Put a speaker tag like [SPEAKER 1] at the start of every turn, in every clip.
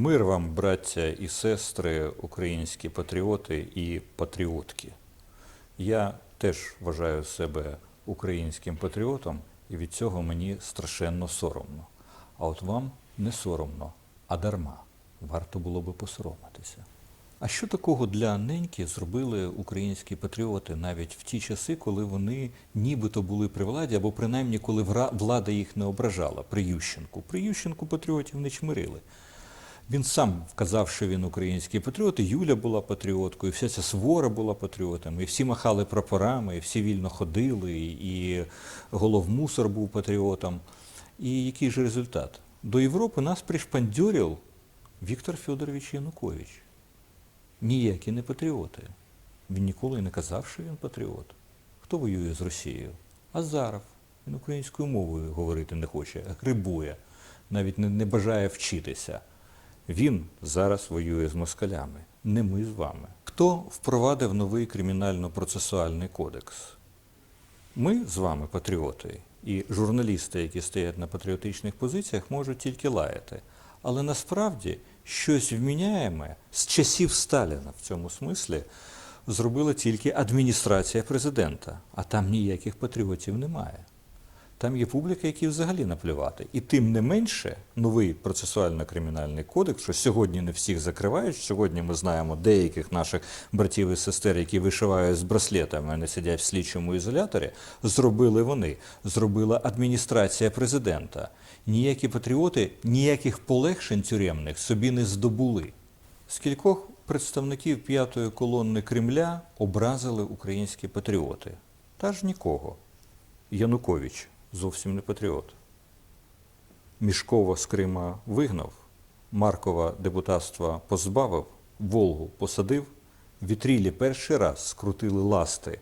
[SPEAKER 1] Мир вам, браття і сестри, українські патріоти і патріотки. Я теж вважаю себе українським патріотом, і від цього мені страшенно соромно. А от вам не соромно, а дарма. Варто було би посоромитися. А що такого для неньки зробили українські патріоти навіть в ті часи, коли вони нібито були при владі, або принаймні коли влада їх не ображала при Ющенку? При Ющенку патріотів не чмирили. Він сам вказав, що він український патріот, і Юля була патріоткою, і вся ця свора була патріотами, і всі махали прапорами, і всі вільно ходили, і головмусор був патріотом. І який же результат? До Європи нас пришпандьорив Віктор Федорович Янукович. Ніякі не патріоти. Він ніколи не казав, що він патріот. Хто воює з Росією? Азаров. Він українською мовою говорити не хоче, грибує, навіть не бажає вчитися. Він зараз воює з москалями, не ми з вами. Хто впровадив новий кримінально-процесуальний кодекс? Ми з вами патріоти, і журналісти, які стоять на патріотичних позиціях, можуть тільки лаяти. Але насправді щось вміняєме з часів Сталіна в цьому смислі зробила тільки адміністрація президента, а там ніяких патріотів немає. Там є публіка, якій взагалі наплювати. І тим не менше, новий процесуально-кримінальний кодекс, що сьогодні не всіх закривають. Сьогодні ми знаємо деяких наших братів і сестер, які вишивають з браслетами, а не сидять в слідчому ізоляторі. Зробили вони, зробила адміністрація президента. Ніякі патріоти ніяких полегшень тюремних собі не здобули. Скількох представників п'ятої колонни Кремля образили українські патріоти? Та ж нікого. Янукович зовсім не патріот. Мішкова з Крима вигнав, Маркова депутатства позбавив, Волгу посадив, вітрілі перший раз скрутили ласти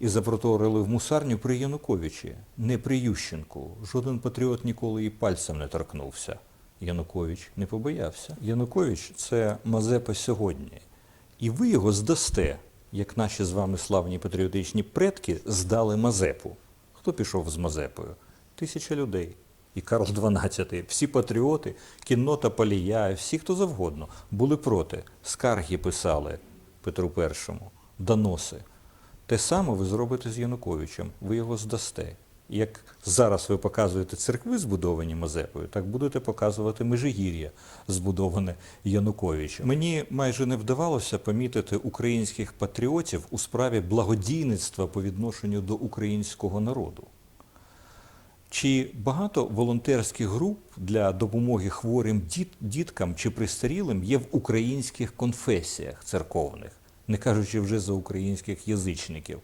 [SPEAKER 1] і запроторили в мусарню при Януковичі, не при Ющенку. Жоден патріот ніколи і пальцем не торкнувся. Янукович не побоявся. Янукович це Мазепа сьогодні. І ви його здасте, як наші з вами славні патріотичні предки здали Мазепу. Хто пішов з Мазепою? Тисяча людей. І Карл XII, всі патріоти, кіннота Палія, всі, хто завгодно, були проти. Скарги писали Петру І, доноси. Те саме ви зробите з Януковичем, ви його здасте. Як зараз ви показуєте церкви, збудовані Мазепою, так будете показувати Межигір'я, збудоване Януковичем. Мені майже не вдавалося помітити українських патріотів у справі благодійництва по відношенню до українського народу. Чи багато волонтерських груп для допомоги хворим діт, діткам чи престарілим є в українських конфесіях церковних, не кажучи вже за українських язичників?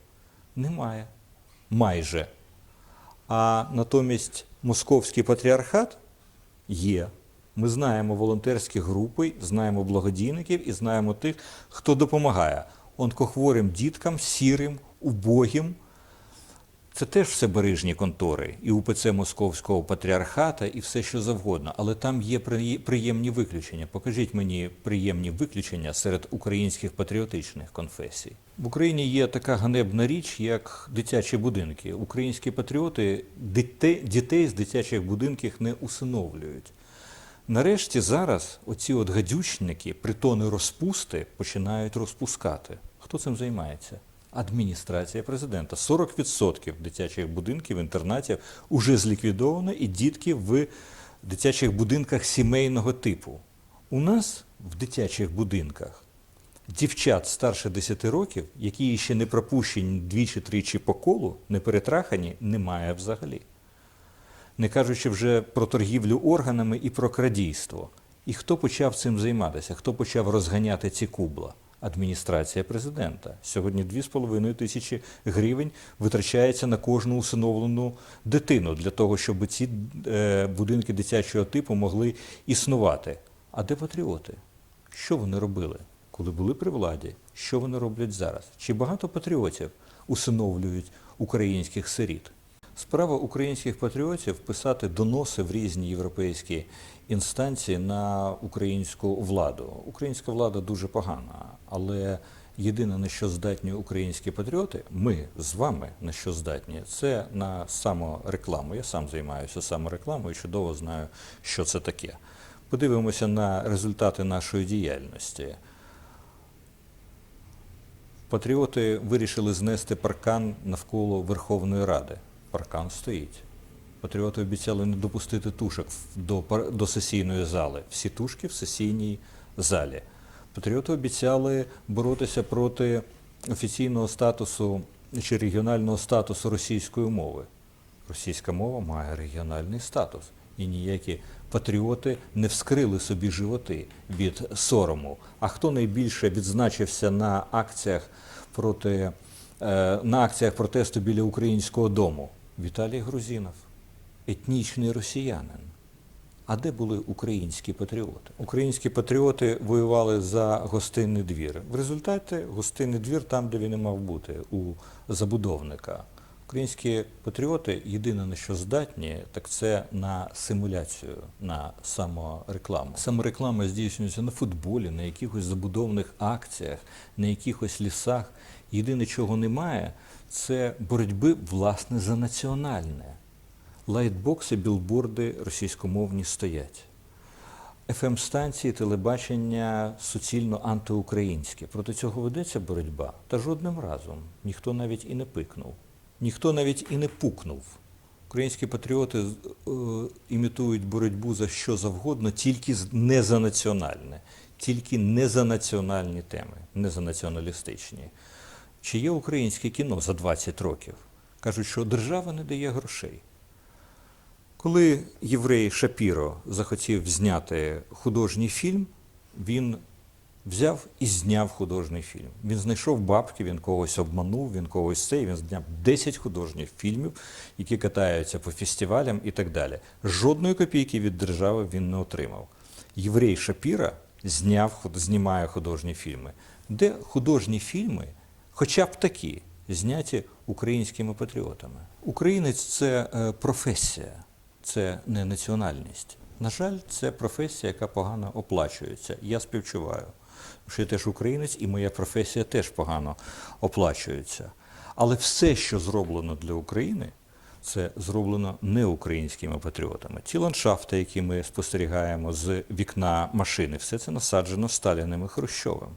[SPEAKER 1] Немає. Майже. А натомість московський патріархат є. Ми знаємо волонтерські групи, знаємо благодійників і знаємо тих, хто допомагає онкохворим діткам, сірим, убогим. Це теж все бережні контори, і УПЦ Московського патріархата, і все що завгодно. Але там є приємні виключення. Покажіть мені приємні виключення серед українських патріотичних конфесій. В Україні є така ганебна річ, як дитячі будинки. Українські патріоти дітей з дитячих будинків не усиновлюють. Нарешті зараз оці от гадючники, притони розпусти, починають розпускати. Хто цим займається? Адміністрація президента. 40% дитячих будинків, інтернатів уже зліквідовано, і дітки в дитячих будинках сімейного типу. У нас в дитячих будинках дівчат старше 10 років, які ще не пропущені двічі-тричі по колу, не перетрахані, немає взагалі не кажучи вже про торгівлю органами і про крадійство. І хто почав цим займатися? Хто почав розганяти ці кубла? Адміністрація президента. Сьогодні 2,5 тисячі гривень витрачається на кожну усиновлену дитину для того, щоб ці е, будинки дитячого типу могли існувати. А де патріоти? Що вони робили, коли були при владі? Що вони роблять зараз? Чи багато патріотів усиновлюють українських сиріт? Справа українських патріотів писати доноси в різні європейські інстанції на українську владу. Українська влада дуже погана, але єдине на що здатні українські патріоти, ми з вами на що здатні, це на саморекламу. Я сам займаюся саморекламою, чудово знаю, що це таке. Подивимося на результати нашої діяльності. Патріоти вирішили знести паркан навколо Верховної Ради. Паркан стоїть. Патріоти обіцяли не допустити тушок до, до сесійної зали. Всі тушки в сесійній залі. Патріоти обіцяли боротися проти офіційного статусу чи регіонального статусу російської мови. Російська мова має регіональний статус. І ніякі патріоти не вскрили собі животи від сорому. А хто найбільше відзначився на акціях проти е, на акціях протесту біля українського дому? Віталій Грузінов, етнічний росіянин. А де були українські патріоти? Українські патріоти воювали за гостинний двір. В результаті гостинний двір там, де він і мав бути, у забудовника. Українські патріоти єдине на що здатні, так це на симуляцію, на саморекламу. Самореклама здійснюється на футболі, на якихось забудовних акціях, на якихось лісах. Єдине, чого немає, це боротьби власне за національне. Лайтбокси, білборди російськомовні стоять. ФМ-станції, телебачення суцільно антиукраїнське. Проти цього ведеться боротьба. Та жодним разом ніхто навіть і не пикнув, ніхто навіть і не пукнув. Українські патріоти е, імітують боротьбу за що завгодно, тільки не за національне, тільки не за національні теми, не за націоналістичні. Чи є українське кіно за 20 років? Кажуть, що держава не дає грошей. Коли єврей Шапіро захотів зняти художній фільм, він взяв і зняв художній фільм. Він знайшов бабки, він когось обманув, він когось це, і він зняв 10 художніх фільмів, які катаються по фестивалям і так далі. Жодної копійки від держави він не отримав. Єврей Шапіра зняв, знімає художні фільми. Де художні фільми, хоча б такі, зняті українськими патріотами? Українець це е, професія це не національність. На жаль, це професія, яка погано оплачується. Я співчуваю. Що я теж українець, і моя професія теж погано оплачується. Але все, що зроблено для України, це зроблено не українськими патріотами. Ті ландшафти, які ми спостерігаємо з вікна машини, все це насаджено Сталіним і Хрущовим.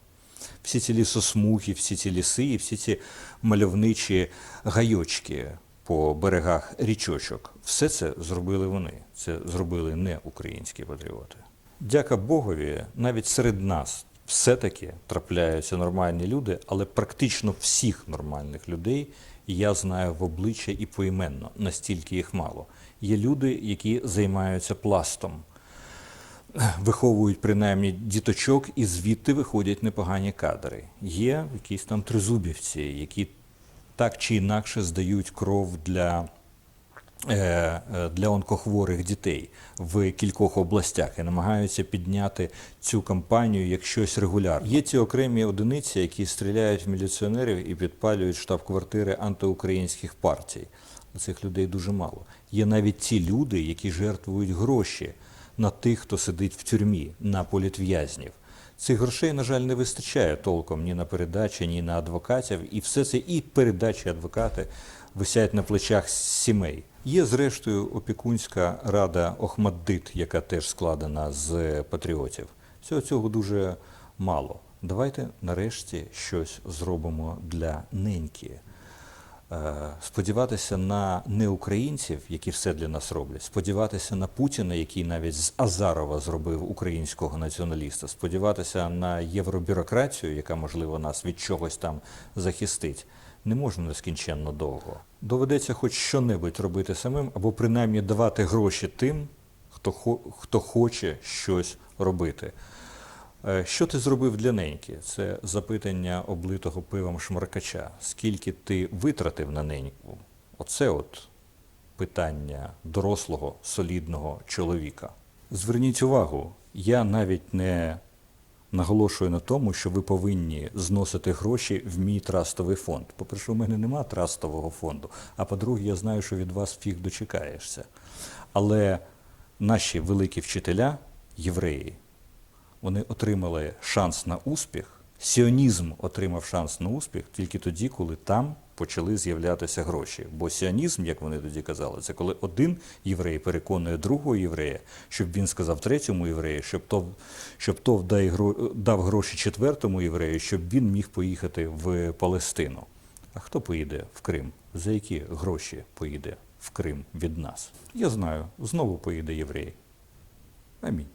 [SPEAKER 1] Всі ці лісосмуги, всі ці ліси, і всі ці мальовничі гайочки по берегах річочок. Все це зробили вони. Це зробили не українські патріоти. Дяка Богові, навіть серед нас все-таки трапляються нормальні люди, але практично всіх нормальних людей я знаю в обличчя і поіменно, настільки їх мало. Є люди, які займаються пластом виховують принаймні діточок, і звідти виходять непогані кадри. Є якісь там тризубівці, які так чи інакше здають кров для, е, е, для онкохворих дітей в кількох областях і намагаються підняти цю кампанію як щось регулярне. Є ці окремі одиниці, які стріляють в міліціонерів і підпалюють штаб-квартири антиукраїнських партій. Цих людей дуже мало. Є навіть ті люди, які жертвують гроші на тих, хто сидить в тюрмі, на політв'язнів. Цих грошей, на жаль, не вистачає толком ні на передачі, ні на адвокатів. І все це і передачі адвокати висять на плечах сімей. Є, зрештою, опікунська рада Охмаддит, яка теж складена з патріотів. Всього цього дуже мало. Давайте нарешті щось зробимо для неньки. Е, сподіватися на неукраїнців, які все для нас роблять, сподіватися на Путіна, який навіть з Азарова зробив українського націоналіста, сподіватися на євробюрократію, яка, можливо, нас від чогось там захистить, не можна нескінченно довго. Доведеться хоч що-небудь робити самим, або принаймні давати гроші тим, хто, хто хоче щось робити. Е, Що ти зробив для неньки? Це запитання облитого пивом шмаркача. Скільки ти витратив на неньку? Оце от питання дорослого, солідного чоловіка. Зверніть увагу, я навіть не наголошую на тому, що ви повинні зносити гроші в мій трастовий фонд. По-перше, у мене нема трастового фонду, а по-друге, я знаю, що від вас фіг дочекаєшся. Але наші великі вчителя, євреї, вони отримали шанс на успіх, сіонізм отримав шанс на успіх тільки тоді, коли там почали з'являтися гроші. Бо сіонізм, як вони тоді казали, це коли один єврей переконує другого єврея, щоб він сказав третьому єврею, щоб то, щоб то дав гроші четвертому єврею, щоб він міг поїхати в Палестину. А хто поїде в Крим? За які гроші поїде в Крим від нас? Я знаю, знову поїде єврей. Амінь.